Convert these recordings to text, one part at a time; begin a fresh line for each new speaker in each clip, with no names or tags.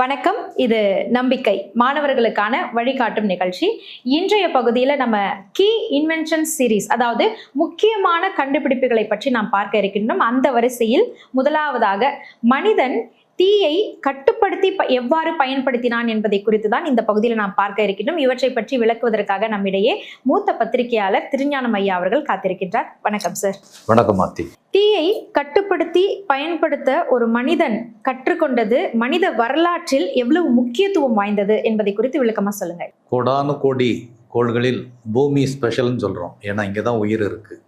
வணக்கம். இது நம்பிக்கை மாணவர்களுக்கான வழிகாட்டும் நிகழ்ச்சி. இன்றைய பகுதியில் நம்ம கீ இன்வென்ஷன் சீரீஸ் அதாவது முக்கியமான கண்டுபிடிப்புகளை பற்றி நாம் பார்க்க இருக்கின்றோம். அந்த வரிசையில் முதலாவதாக மனிதன் தீயை கட்டுப்படுத்தி எவ்வாறு பயன்படுத்தினான் என்பதை குறித்து தான் இந்த பகுதியில் நாம் பார்க்க இருக்கின்றோம். இவற்றை பற்றி விளக்குவதற்காக நம்மிடையே மூத்த பத்திரிகையாளர் திருஞானம் ஐயா அவர்கள் காத்திருக்கின்றார். வணக்கம் சார்
வணக்கம் மாத்தி
தீயை கட்டுப்படுத்தி பயன்படுத்த ஒரு மனிதன் கற்றுக்கொண்டது மனித வரலாற்றில் எவ்வளவு முக்கியத்துவம் வாய்ந்தது என்பதை குறித்து விளக்கமா சொல்லுங்க.
கோடானு கோடி கோள்களில் பூமி ஸ்பெஷல்னு சொல்கிறோம் ஏன்னா இங்கே தான் உயிர் இருக்குது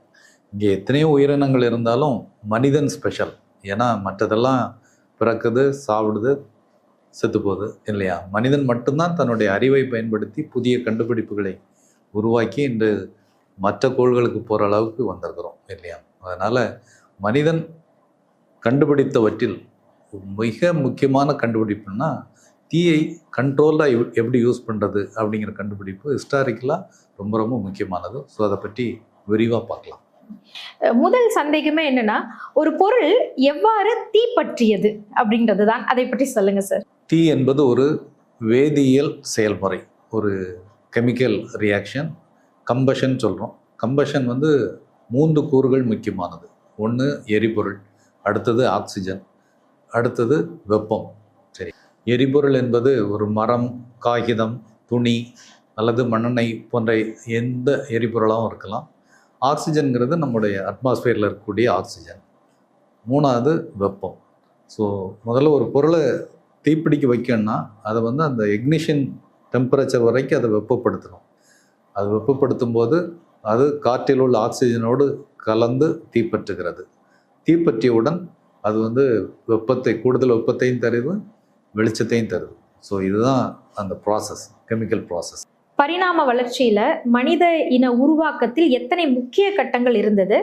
இங்கே எத்தனையோ உயிரினங்கள் இருந்தாலும் மனிதன் ஸ்பெஷல். ஏன்னா மற்றதெல்லாம் பிறக்குது சாப்பிடுது செத்து போகுது இல்லையா? மனிதன் மட்டும்தான் தன்னுடைய அறிவை பயன்படுத்தி புதிய கண்டுபிடிப்புகளை உருவாக்கி இன்று மற்ற கோள்களுக்கு போகிற அளவுக்கு வந்திருக்கிறோம் இல்லையா? அதனால் மனிதன் கண்டுபிடித்தவற்றில் மிக முக்கியமான கண்டுபிடிப்புன்னா தீயை கண்ட்ரோலாக எப்படி யூஸ் பண்ணுறது அப்படிங்கிற கண்டுபிடிப்பு ஹிஸ்டாரிக்கலாக ரொம்ப ரொம்ப முக்கியமானது. ஸோ அதை பற்றி விரிவாக பார்க்கலாம்.
முதல் சந்தேகமே என்னன்னா ஒரு பொருள் எவ்வாறு தீ பற்றியது அப்படின்றது தான் அதை பற்றி சொல்லுங்க சார்
தீ என்பது ஒரு வேதியியல் செயல்முறை ஒரு கெமிக்கல் ரியாக்ஷன் கம்பஷன் சொல்கிறோம் கம்பஷன் வந்து மூன்று கூறுகள் முக்கியமானது. ஒன்று எரிபொருள் அடுத்தது ஆக்சிஜன் அடுத்தது வெப்பம். சரி. எரிபொருள் என்பது ஒரு மரம் காகிதம் துணி அல்லது மண்ணெண்ணெய் போன்ற எந்த எரிபொருளாகவும் இருக்கலாம். ஆக்சிஜன்கிறது நம்முடைய அட்மாஸ்பியரில் இருக்கக்கூடிய ஆக்சிஜன். மூணாவது வெப்பம். ஸோ முதல்ல ஒரு பொருளை தீப்பிடிக்க வைக்கணும்னா அதை வந்து அந்த எக்னிஷன் டெம்பரேச்சர் வரைக்கும் அதை வெப்பப்படுத்தணும். அது வெப்பப்படுத்தும் போது அது காற்றில் உள்ள ஆக்சிஜனோடு கலந்து தீப்பற்றுகிறது. தீப்பற்றியவுடன் அது வந்து வெப்பத்தை கூடுதல் வெப்பத்தையும் தருது வெளிச்சத்தையும் தருது. ஸோ இதுதான் அந்த ப்ராசஸ் கெமிக்கல் ப்ராசஸ்
பரிணாம வளர்ச்சியில மனித இன உருவாக்கத்தில் எத்தனை முக்கிய கட்டங்கள் இருந்தது?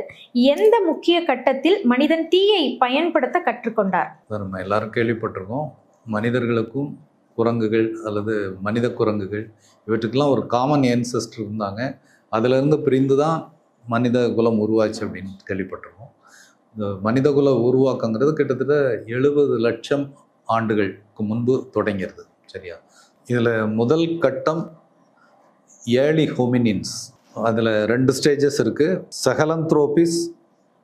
எந்த முக்கிய கட்டத்தில் மனிதன் தீயை பயன்படுத்த கற்றுக்கொண்டார்?
நம்ம எல்லாரும் கேள்விப்பட்டிருக்கோம். மனிதர்களுக்கும் குரங்குகள் அல்லது மனித குரங்குகள் இவற்றுக்கெல்லாம் ஒரு காமன் ancestor இருந்தாங்க. அதிலிருந்து பிரிந்து தான் மனித குலம் உருவாச்சு அப்படின்னு கேள்விப்பட்டிருக்கோம். இந்த மனித குல உருவாக்கங்கிறது கிட்டத்தட்ட எழுபது லட்சம் ஆண்டுகளுக்கு முன்பு தொடங்கிறது சரியா? இதில் முதல் கட்டம் ஏர்லி ஹோமினின்ஸ். அதில் ரெண்டு ஸ்டேஜஸ் இருக்குது சகலந்த்ரோபிஸ்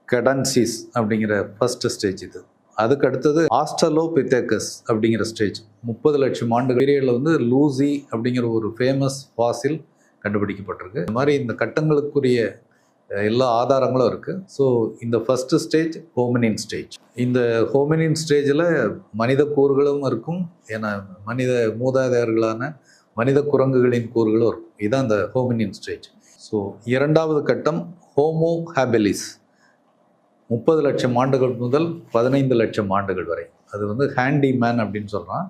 கடன்சிஸ் அப்படிங்கிற ஃபர்ஸ்ட் ஸ்டேஜ் இது. அதுக்கு அடுத்தது ஆஸ்டலோபித்தேக்கஸ் அப்படிங்கிற ஸ்டேஜ் முப்பது லட்சம் ஆண்டு பீரியடில் வந்து லூசி அப்படிங்கிற ஒரு ஃபேமஸ் ஃபாசில் கண்டுபிடிக்கப்பட்டிருக்கு. இந்த மாதிரி இந்த கட்டங்களுக்குரிய எல்லா ஆதாரங்களும் இருக்குது ஸோ இந்த ஃபஸ்ட்டு ஸ்டேஜ் ஹோமினின் ஸ்டேஜ் இந்த ஹோமினின் ஸ்டேஜில் மனித கூறுகளும் இருக்கும். ஏன்னா மனித மூதாதையர்களான மனித குரங்குகளின் கூறுகளும் இருக்கும் இதுதான் இந்த ஹோமினின் ஸ்டேஜ். ஸோ இரண்டாவது கட்டம் ஹோமோ ஹேபெலிஸ். முப்பது லட்சம் ஆண்டுகள் முதல் பதினைந்து லட்சம் ஆண்டுகள் வரை. அது வந்து ஹேண்டி மேன் அப்படின்னு சொல்கிறான்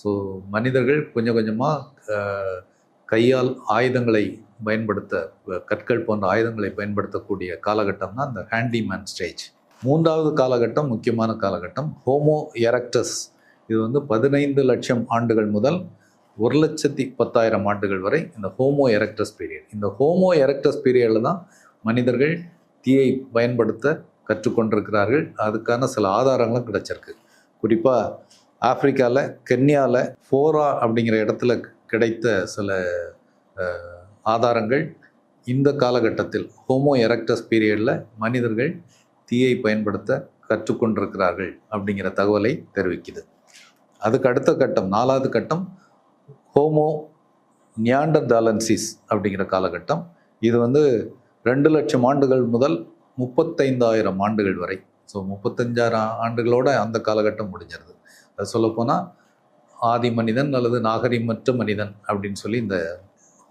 ஸோ மனிதர்கள் கொஞ்சம் கொஞ்சமாக கையால் ஆயுதங்களை பயன்படுத்த கற்கள் போன்ற ஆயுதங்களை பயன்படுத்தக்கூடிய காலகட்டம் தான் இந்த ஹேண்டிமேன் ஸ்டேஜ். மூன்றாவது காலகட்டம் முக்கியமான காலகட்டம் ஹோமோ எரக்டஸ். இது வந்து பதினைந்து லட்சம் ஆண்டுகள் முதல் ஒரு லட்சத்தி பத்தாயிரம் ஆண்டுகள் வரை இந்த ஹோமோ எரக்டஸ் பீரியட் இந்த ஹோமோ எரக்டஸ் பீரியடில் தான் மனிதர்கள் தீயை பயன்படுத்த கற்றுக்கொண்டிருக்கிறார்கள். அதுக்கான சில ஆதாரங்களும் கிடைச்சிருக்கு. குறிப்பாக ஆப்பிரிக்காவில் கென்யாவில் ஃபோரா அப்படிங்கிற இடத்துல கிடைத்த சில ஆதாரங்கள் இந்த காலகட்டத்தில் ஹோமோ எரக்டஸ் பீரியடில் மனிதர்கள் தீயை பயன்படுத்த கற்றுக்கொண்டிருக்கிறார்கள் அப்படிங்கிற தகவலை தெரிவிக்குது. அதுக்கு அடுத்த கட்டம் நாலாவது கட்டம் ஹோமோ நியாண்டர்தாலன்சிஸ் அப்படிங்கிற காலகட்டம். இது வந்து ரெண்டு லட்சம் ஆண்டுகள் முதல் முப்பத்தைந்தாயிரம் ஆண்டுகள் வரை. ஸோ முப்பத்தஞ்சாயிரம் ஆண்டுகளோட அந்த காலகட்டம் முடிஞ்சிருது. அது சொல்லப்போனால் ஆதி மனிதன் அல்லது நாகரிகமற்ற மனிதன் அப்படின்னு சொல்லி இந்த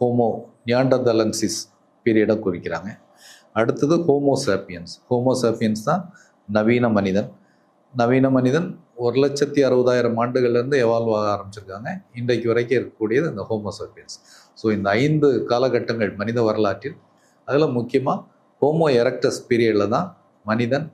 ஹோமோ நியாண்டர்தலன்சிஸ் பீரியடை குறிக்கிறாங்க. அடுத்தது ஹோமோ சாப்பியன்ஸ். ஹோமோ சாப்பியன்ஸ் தான் நவீன மனிதன். நவீன மனிதன் ஒரு லட்சத்தி அறுபதாயிரம் ஆண்டுகள்லேருந்து எவால்வ் ஆக ஆரம்பிச்சிருக்காங்க. இன்றைக்கு வரைக்கும் இருக்கக்கூடியது இந்த ஹோமோ சாப்பியன்ஸ். ஸோ இந்த ஐந்து காலகட்டங்கள் மனித வரலாற்றில் அதில் முக்கியமாக ஹோமோ எரக்டஸ் பீரியடில் தான் மனிதன்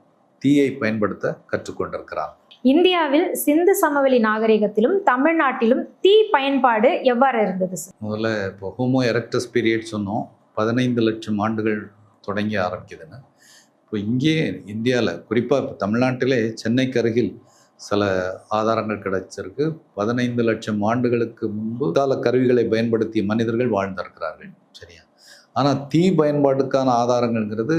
தீயை பயன்படுத்த கற்றுக்கொண்டிருக்கிறான்.
இந்தியாவில் சிந்து சமவெளி நாகரிகத்திலும் தமிழ்நாட்டிலும் தீ பயன்பாடு எவ்வாறு இருந்தது
முதல்ல இப்போ ஹோமோ எரக்டஸ் பீரியட் சொன்னோம். பதினைந்து லட்சம் ஆண்டுகள் தொடங்கி ஆரம்பிக்குதுன்னு. இப்போ இங்கே இந்தியாவில் குறிப்பாக இப்போ தமிழ்நாட்டிலே சென்னைக்கு அருகில் சில ஆதாரங்கள் கிடைச்சிருக்கு. பதினைந்து லட்சம் ஆண்டுகளுக்கு முன்பு கால கருவிகளை பயன்படுத்திய மனிதர்கள் வாழ்ந்திருக்கிறார்கள். சரியா? ஆனால் தீ பயன்பாட்டுக்கான ஆதாரங்கள்ங்கிறது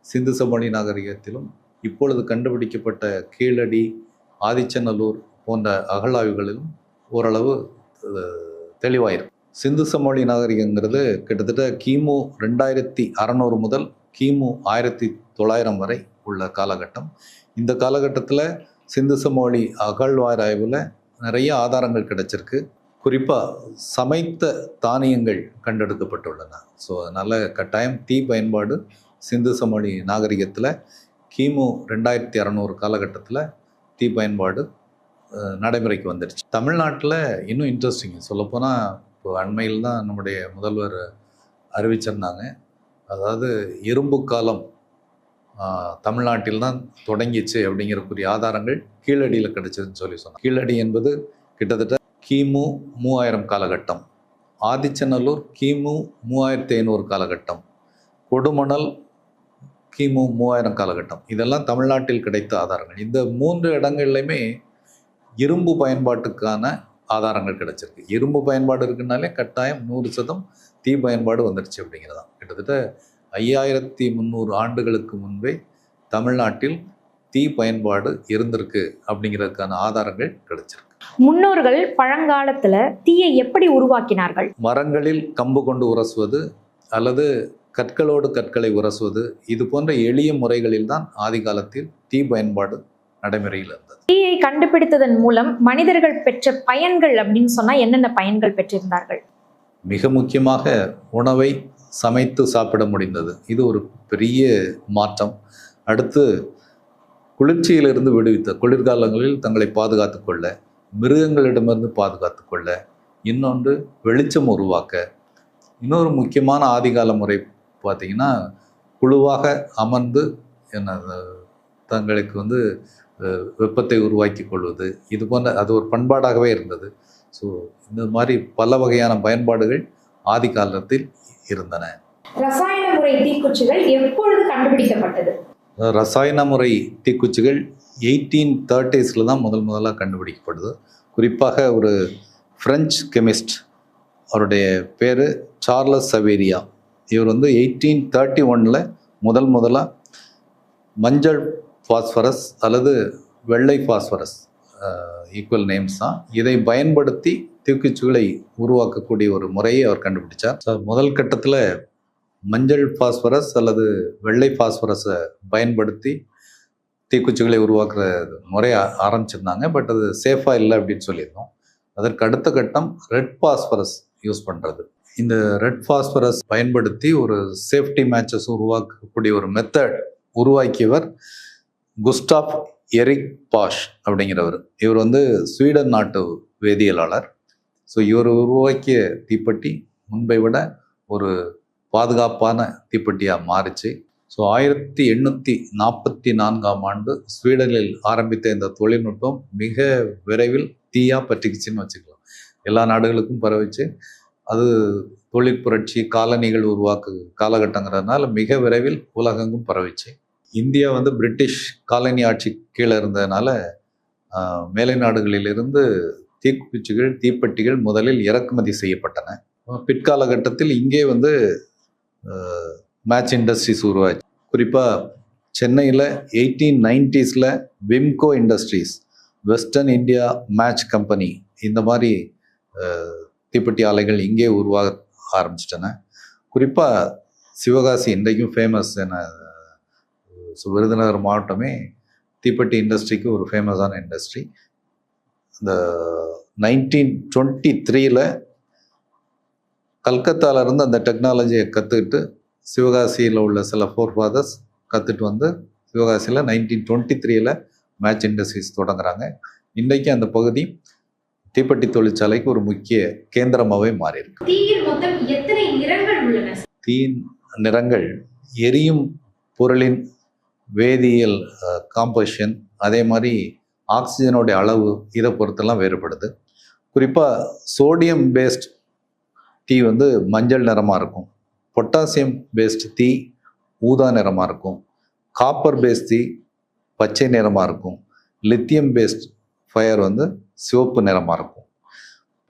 சிந்து சமணி நாகரிகத்திலும் இப்பொழுது கண்டுபிடிக்கப்பட்ட கீழடி ஆதிச்சநல்லூர் போன்ற அகழாய்வுகளிலும் ஓரளவு தெளிவாயிருக்கு. சிந்து சமவெளி நாகரிகங்கிறது கிட்டத்தட்ட கிமு ரெண்டாயிரத்தி அறநூறு முதல் கிமு ஆயிரத்தி தொள்ளாயிரம் வரை உள்ள காலகட்டம். இந்த காலகட்டத்தில் சிந்து சமோழி அகழ்வாராய்வில் நிறைய ஆதாரங்கள் கிடைச்சிருக்கு. குறிப்பாக சமைத்த தானியங்கள் கண்டெடுக்கப்பட்டுள்ளன. ஸோ அதனால் கட்டாயம் தீ பயன்பாடு சிந்து சமவெளி நாகரிகத்தில் கிமு ரெண்டாயிரத்தி அறநூறு காலகட்டத்தில் தீ பயன்பாடு நடைமுறைக்கு வந்துடுச்சு. தமிழ்நாட்டில் இன்னும் இன்ட்ரெஸ்டிங் சொல்லப்போனால் இப்போ அண்மையில் தான் நம்முடைய முதல்வர் அறிவிச்சிருந்தாங்க. அதாவது இரும்பு காலம் தமிழ்நாட்டில் தான் தொடங்கிச்சு அப்படிங்கிறக்குரிய ஆதாரங்கள் கீழடியில் கிடைச்சதுன்னு சொல்லி சொன்னாங்க. கீழடி என்பது கிட்டத்தட்ட கிமு மூவாயிரம் காலகட்டம். ஆதிச்சநல்லூர் கிமு மூவாயிரத்தி ஐநூறு காலகட்டம். கொடுமணல் கிமு மூவாயிரம் காலகட்டம். இதெல்லாம் தமிழ்நாட்டில் கிடைத்த ஆதாரங்கள். இந்த மூன்று இடங்கள்லையுமே இரும்பு பயன்பாட்டுக்கான ஆதாரங்கள் கிடைச்சிருக்கு. இரும்பு பயன்பாடு இருக்குனாலே கட்டாயம் நூறு சதம் தீ பயன்பாடு வந்துடுச்சு அப்படிங்கிறதான். கிட்டத்தட்ட ஐயாயிரத்தி முந்நூறு ஆண்டுகளுக்கு முன்பே தமிழ்நாட்டில் தீ பயன்பாடு இருந்திருக்கு அப்படிங்கிறதுக்கான ஆதாரங்கள் கிடைச்சிருக்கு.
முன்னோர்கள் பழங்காலத்துல தீயை எப்படி உருவாக்கினார்கள்?
மரங்களில் கம்பு கொண்டு உரசுவது அல்லது கற்களோடு கற்களை உரசுவது இது போன்ற எளிய முறைகளில் தான் ஆதி காலத்தில் தீ பயன்பாடு நடைமுறையில் இருந்தது.
தீயை கண்டுபிடித்ததன் மூலம் மனிதர்கள் பெற்ற பயன்கள் அப்படின்னு சொன்னா என்னென்ன பயன்கள் பெற்றிருந்தார்கள்?
மிக முக்கியமாக உணவை சமைத்து சாப்பிட முடிந்தது. இது ஒரு பெரிய மாற்றம். அடுத்து குளிர்ச்சியிலிருந்து விடுவித்த குளிர்காலங்களில் தங்களை பாதுகாத்து கொள்ள மிருகங்களிடமிருந்து பாதுகாத்து கொள்ள இன்னொன்று வெளிச்சம் உருவாக்க. இன்னொரு முக்கியமான ஆதிகால முறை பார்த்திங்கன்னா குழுவாக அமர்ந்து என்ன தங்களுக்கு வந்து வெப்பத்தை உருவாக்கி கொள்வது. இது போன்ற அது ஒரு பண்பாடாகவே இருந்தது. ஸோ இந்த மாதிரி பல வகையான பயன்பாடுகள் ஆதி காலத்தில் இருந்தன.
ரசாயன முறை தீக்குச்சிகள் எப்பொழுது கண்டுபிடிக்கப்பட்டது?
ரசாயன முறை தீக்குச்சிகள் எயிட்டீன் தேர்ட்டிஸில் தான் முதல் முதலாக கண்டுபிடிக்கப்படுது குறிப்பாக ஒரு ஃப்ரெஞ்ச் கெமிஸ்ட் அவருடைய பேர் சார்லஸ் சவேரியா இவர் வந்து எயிட்டீன் தேர்ட்டி ஒனில் முதல் முதலாக மஞ்சள் பாஸ்பரஸ் அல்லது வெள்ளை பாஸ்பரஸ் ஈக்குவல் நேம்ஸ் தான். இதை பயன்படுத்தி தீக்குச்சிகளை உருவாக்கக்கூடிய ஒரு முறையை அவர் கண்டுபிடிச்சார். ஸோ முதல் கட்டத்தில் மஞ்சள் பாஸ்பரஸ் அல்லது வெள்ளை பாஸ்பரஸை பயன்படுத்தி தீக்குச்சிகளை உருவாக்குற முறையை ஆரம்பிச்சிருந்தாங்க. பட் அது சேஃபாக இல்லை அப்படின்னு சொல்லியிருந்தோம். அதற்கு அடுத்த கட்டம் ரெட் பாஸ்பரஸ் யூஸ் பண்ணுறது இந்த ரெட் பாஸ்பரஸ் பயன்படுத்தி ஒரு சேஃப்டி மேட்சஸ் உருவாக்கக்கூடிய ஒரு மெத்தட் உருவாக்கியவர் குஸ்டாப் எரிக் பாஷ் அப்படிங்கிறவர். இவர் வந்து ஸ்வீடன் நாட்டு வேதியியலாளர். ஸோ இவர் உருவாக்கிய தீப்பெட்டி முன்பை விட ஒரு பாதுகாப்பான தீப்பெட்டியாக மாறிச்சு. ஸோ ஆயிரத்தி எண்ணூற்றி நாற்பத்தி நான்காம் ஆண்டு ஸ்வீடனில் ஆரம்பித்த இந்த தொழில்நுட்பம் மிக விரைவில் தீயாக பற்றிக்குச்சின்னு வச்சுக்கலாம். எல்லா நாடுகளுக்கும் பரவிச்சு. அது தொழில் புரட்சி காலனிகள் உருவாக்கு காலகட்டங்கிறதுனால மிக விரைவில் உலகெங்கும் பரவிச்சு. இந்தியா வந்து பிரிட்டிஷ் காலனி ஆட்சி கீழே இருந்ததுனால மேலை நாடுகளிலிருந்து தீக்குச்சிகள் தீப்பெட்டிகள் முதலில் இறக்குமதி செய்யப்பட்டன. பிற்காலகட்டத்தில் இங்கே வந்து மேட்ச் இண்டஸ்ட்ரீஸ் உருவாச்சு. குறிப்பாக சென்னையில் eighteen நைன்டிஸில் Wimco industries western India match company இந்த மாதிரி தீப்பெட்டி ஆலைகள் இங்கே உருவாக ஆரம்பிச்சிட்டன. குறிப்பாக சிவகாசி இன்றைக்கும் ஃபேமஸ் என விருதுநகர் மாவட்டமே தீப்பெட்டி இண்டஸ்ட்ரிக்கு ஒரு ஃபேமஸான இண்டஸ்ட்ரி இந்த நைன்டீன் டுவெண்ட்டி த்ரீல கல்கத்தால இருந்து அந்த டெக்னாலஜியை கற்றுக்கிட்டு சிவகாசியில் உள்ள சில ஃபோர் ஃபாதர்ஸ் கற்றுட்டு வந்து சிவகாசியில் நைன்டீன் டுவெண்ட்டி த்ரீல மேட்ச் இண்டஸ்ட்ரீஸ் தொடங்குறாங்க. இன்றைக்கு அந்த பகுதி தீப்பெட்டி தொழிற்சாலைக்கு ஒரு முக்கிய கேந்திரமாகவே மாறி இருக்கு
தீயில் மொத்தம் எத்தனை நிறங்கள் உள்ளன?
தீயின் நிறங்கள் எரியும் பொருளின் வேதியியல் காம்போசிஷன் அதே மாதிரி ஆக்சிஜனுடைய அளவு இதை பொறுத்தெல்லாம் வேறுபடுது. குறிப்பாக சோடியம் பேஸ்ட் டீ வந்து மஞ்சள் நிறமாக இருக்கும். பொட்டாசியம் பேஸ்ட் தீ ஊதா நிறமாக இருக்கும். காப்பர் பேஸ்ட் தீ பச்சை நிறமாக இருக்கும். லித்தியம் பேஸ்ட் ஃபயர் வந்து சிவப்பு நிறமாக இருக்கும்.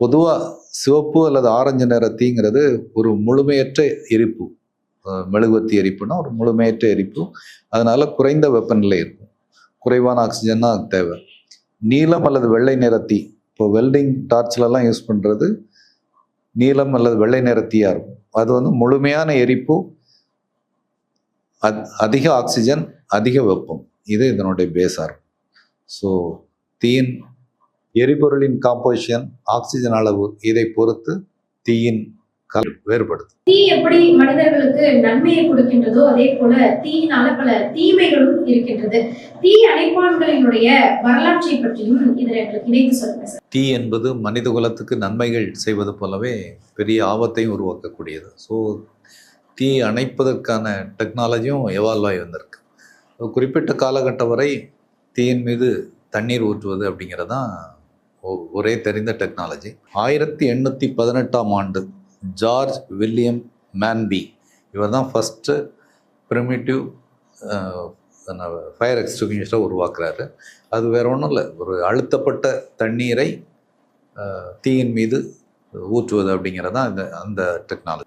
பொதுவாக சிவப்பு அல்லது ஆரஞ்சு நிற தீங்கிறது ஒரு முழுமையற்ற எரிப்பு. மெழுகுவத்தி மெழுகுவர்த்தி எரிப்புனா ஒரு முழுமையற்ற எரிப்பு. அதனால் குறைந்த வெப்பநிலை இருக்கும். குறைவான ஆக்சிஜன் தான் தேவை. நீலம் அல்லது வெள்ளை நிறத்தி இப்போ வெல்டிங் டார்ச்லலாம் யூஸ் பண்ணுறது நீலம் அல்லது வெள்ளை நிறத்தியாக இருக்கும். அது வந்து முழுமையான எரிப்பு அத் அதிக ஆக்சிஜன் அதிக வெப்பம். இது இதனுடைய பேஸாக இருக்கும் ஸோ தீயின் எரிபொருளின் காம்போசிஷன் ஆக்சிஜன் அளவு இதை பொறுத்து தீயின் வேறுபடுது.
தீ எப்படி மனிதர்களுக்கு நன்மையை கொடுக்கின்றதோ அதே போல தீயினால பல தீமைகளும் இருக்கின்றது. தீ அணைப்பான்களினுடைய வரலாற்றை பற்றியும் இதில் எங்களுக்கு இணைத்து சொல்லுங்க
தீ என்பது மனித குலத்துக்கு நன்மைகள் செய்வது போலவே பெரிய ஆபத்தையும் உருவாக்கக்கூடியது. ஸோ தீ அணைப்பதற்கான டெக்னாலஜியும் எவால்வ் ஆகி வந்திருக்கு. குறிப்பிட்ட காலகட்டம் வரை தீயின் மீது தண்ணீர் ஊற்றுவது அப்படிங்கிறது தான் ஒரே தெரிந்த டெக்னாலஜி ஆயிரத்தி எண்ணூற்றி பதினெட்டாம் ஆண்டு ஜார்ஜ் வில்லியம் மேன்பி. இவர் தான் ஃபஸ்ட்டு ப்ரிமிட்டிவ் ஃபயர் எக்ஸ்டிங்யூஷரை உருவாக்குறாரு. அது வேற ஒன்றும் இல்லை. ஒரு அழுத்தப்பட்ட தண்ணீரை தீயின் மீது ஊற்றுவது அப்படிங்கிறது தான் இந்த அந்த டெக்னாலஜி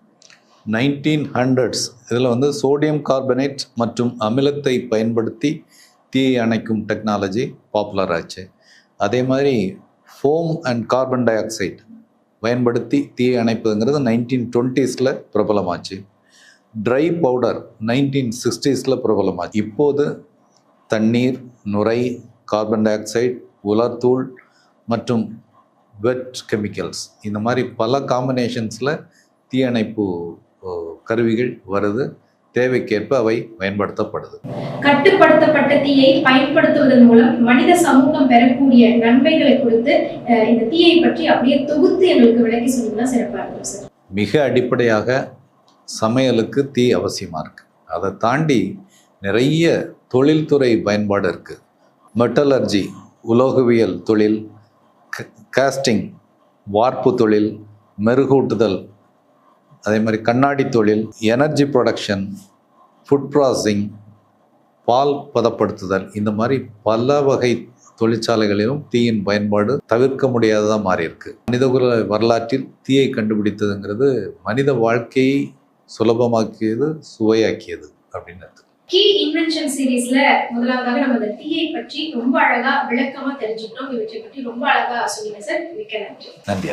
நைன்டீன் ஹண்ட்ரட்ஸ் இதில் வந்து சோடியம் கார்பனேட் மற்றும் அமிலத்தை பயன்படுத்தி தீயை அணைக்கும் டெக்னாலஜி பாப்புலர் ஆச்சு. அதே மாதிரி foam and carbon dioxide பயன்படுத்தி தீயை அணைப்பதுங்கிறது நைன்டீன் டுவெண்ட்டீஸில் பிரபலமாச்சு. ட்ரை பவுடர் நைன்டீன் சிக்ஸ்டீஸில் பிரபலமாச்சு. இப்போது தண்ணீர் நுரை கார்பன் டை ஆக்சைடு உலர்தூள் மற்றும் வெட் கெமிக்கல்ஸ் இந்த மாதிரி பல காம்பினேஷன்ஸில் தீயணைப்பு கருவிகள் வருது. தேவைக்கேற்ப அவை பயன்படுத்தப்படுது.
கட்டுப்படுத்தப்பட்ட தீயை பயன்படுத்துவதன் மூலம் மனித சமூகம் பெறக்கூடிய நன்மைகளை குறித்து அஹ், இந்த தீயை பற்றி அப்படியே தொகுத்து எங்களுக்கு விளக்கி சொன்னீங்கன்னா சிறப்பாக இருக்கும் சார்.
மிக அடிப்படையாக சமையலுக்கு தீ அவசியமாக இருக்குது அதை தாண்டி நிறைய தொழில்துறை பயன்பாடு இருக்குது மெட்டலர்ஜி உலோகவியல் தொழில் காஸ்டிங் வார்ப்பு தொழில் மெருகூட்டுதல் அதே மாதிரி கண்ணாடி தொழில் எனர்ஜி ப்ரொடக்ஷன் ஃபுட் ப்ராசஸிங் பால் பதப்படுத்துதல் இந்த மாதிரி பல வகை தொழிற்சாலைகளிலும் தீயின் பயன்பாடு தவிர்க்க முடியாததாக மாறி இருக்கு மனிதகுல வரலாற்றில் தீயை கண்டுபிடித்ததுங்கிறது மனித வாழ்க்கையை சுலபமாக்கியது சுவையாக்கியது அப்படின்னு.
கீ இன்வென்ஷன் சீரீஸ்ல முதலாவதாக நம்ம இந்த தீயை பற்றி ரொம்ப அழகா விளக்கமா தெரிஞ்சுக்கிட்டோம். இவற்றை பற்றி ரொம்ப அழகா சொன்னீங்க சார் மிக்க நன்றி.
நன்றி